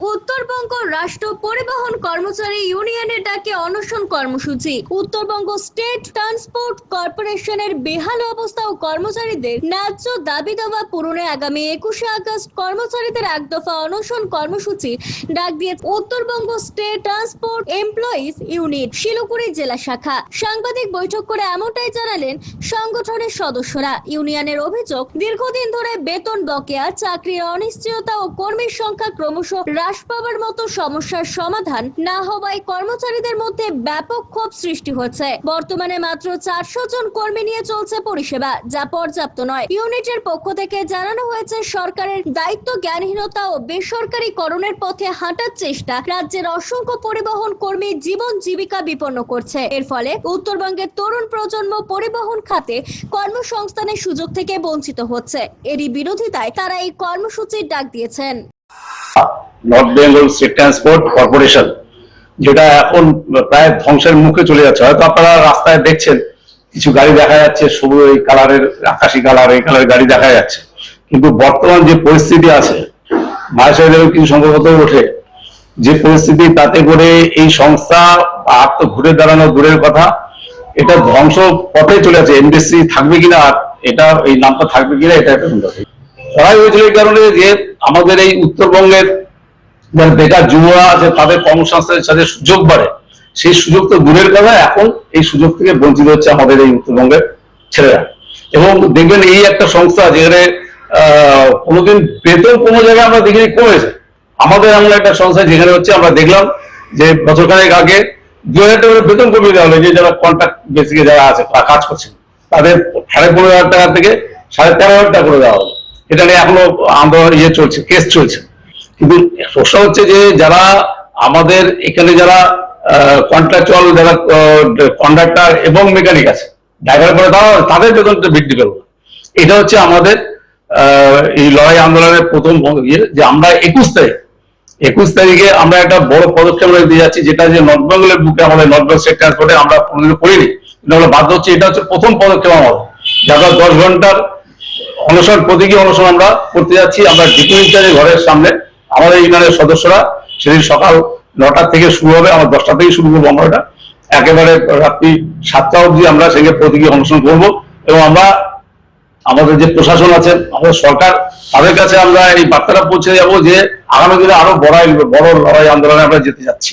Uttarbanga রাষ্ট্র পরিবহন কর্মচারী ইউনিয়নের ডাকে অনশন কর্মসূচি। উত্তরবঙ্গ স্টেট ট্রান্সপোর্ট কর্পোরেশনের বেহাল অবস্থা ও কর্মচারীদের ন্যায্য দাবি দাওয়া পূরণে আগামী একুশে আগস্ট কর্মচারীদের এক দফা অনশন কর্মসূচি ডাক দিয়ে Uttarbanga State Transport Employees Unit, Siliguri জেলা শাখা। সাংবাদিক বৈঠক করে এমনটাই জানালেন সংগঠনের সদস্যরা। ইউনিয়নের অভিযোগ, দীর্ঘদিন ধরে বেতন বকেয়া, চাকরির অনিশ্চয়তা ও কর্মীর সংখ্যা ক্রমশ হ্রাস পাওয়ার মতো সমস্যার সমাধান না হওয়ায় কর্মচারীদের মধ্যে ব্যাপক ক্ষোভ সৃষ্টি হচ্ছে বর্তমানে মাত্র চারশো জন কর্মী নিয়ে চলছে পরিষেবা, যা পর্যাপ্ত নয়। ইউনিটের পক্ষ থেকে জানানো হয়েছে, সরকারের দায়িত্ব জ্ঞানহীনতা ও বেসরকারীকরণের পথে হাঁটার চেষ্টা রাজ্যের অসংখ্য পরিবহন কর্মী জীবন জীবিকা বিপন্ন করছে। এর ফলে উত্তরবঙ্গের তরুণ প্রজন্ম পরিবহন খাতে কর্মসংস্থানের সুযোগ থেকে বঞ্চিত হচ্ছে। এরই বিরোধিতায় তারা এই কর্মসূচির ডাক দিয়েছেন। North Bengal State Transport Corporation যেটা এখন প্রায় ধ্বংসের মুখে চলে যাচ্ছে। হয়তো আপনারা রাস্তায় দেখছেন, কিছু গাড়ি দেখা যাচ্ছে, সবুজ এই কালারের, আকাশি কালার, এই কালারের গাড়ি দেখা যাচ্ছে। কিন্তু বর্তমান যে পরিস্থিতি আছে মায়ের কিছু সম্ভবত ওঠে। যে পরিস্থিতি, তাতে করে এই সংস্থা আর তো ঘুরে দাঁড়ানো দূরের কথা, এটা ধ্বংস পথে চলে আছে এনডিসি থাকবে কিনা, আর এটা, এই নামটা থাকবে কিনা, এটা একটা করাই হয়েছিল এই কারণে যে আমাদের এই উত্তরবঙ্গের যারা বেকার যুবরা আছে তাদের কর্মসংস্থানের সাথে সুযোগ বাড়ে, সেই সুযোগ তো দূরের কথা, এখন এই সুযোগ থেকে বঞ্চিত হচ্ছে আমাদের এই উত্তরবঙ্গের ছেলেরা। এবং দেখবেন এই একটা সংস্থা যেখানে কোনোদিন বেতন কোনো জায়গায় আমরা দেখিনি কমেছে আমাদের এমন একটা সংস্থা যেখানে হচ্ছে, আমরা দেখলাম যে বছরখানেক আগে দু হাজার টাকা বেতন কমিয়ে দেওয়া হলো, যে যারা কন্ট্রাক্ট বেসিকে যারা আছে, তারা কাজ করছেন তাদের সাড়ে পনেরো হাজার টাকা থেকে সাড়ে তেরো হাজার টাকা করে দেওয়া হলো। এটা নিয়ে এখনও আন্দোলন ইয়ে চলছে কেস চলছে। কিন্তু প্রশ্ন হচ্ছে যে যারা আমাদের এখানে যারা কন্ট্রাকচুয়াল যারা কন্ডাক্টর এবং মেকানিক আছে ড্রাইভার করে তারা তাদের বেতনটা বৃদ্ধি পেল এটা হচ্ছে আমাদের এই লড়াই আন্দোলনের প্রথম ইয়ে যে আমরা একুশ তারিখ, একুশ তারিখে আমরা একটা বড় পদক্ষেপ দিয়ে যাচ্ছি, যেটা যে নর্থ বেঙ্গলের বুকে আমাদের নর্থ বেঙ্গল স্টেট ট্রান্সপোর্টে আমরা কোনোদিন করিনি। আমরা বাধ্য হচ্ছে, এটা হচ্ছে প্রথম পদক্ষেপ আমাদের। যারা দশ ঘণ্টার অনশন, প্রতীকী অনশন আমরা করতে যাচ্ছি, আমরা ডিপো ইনচার্জের ঘরের সামনে আমাদের ইউনিয়নের সদস্যরা সেদিন সকাল নটা থেকে শুরু হবে, আমার দশটা থেকে শুরু করব আমরা একেবারে রাত্রি সাতটা অবধি আমরা সেখানে প্রতীকী অনুষ্ঠান করব এবং আমরা আমাদের যে প্রশাসন আছে আমাদের সরকার, তাদের কাছে আমরা এই বার্তাটা পৌঁছে যাব যে আগামী দিনে আরও বড় বড় লড়াই আন্দোলনে আমরা যেতে যাচ্ছি।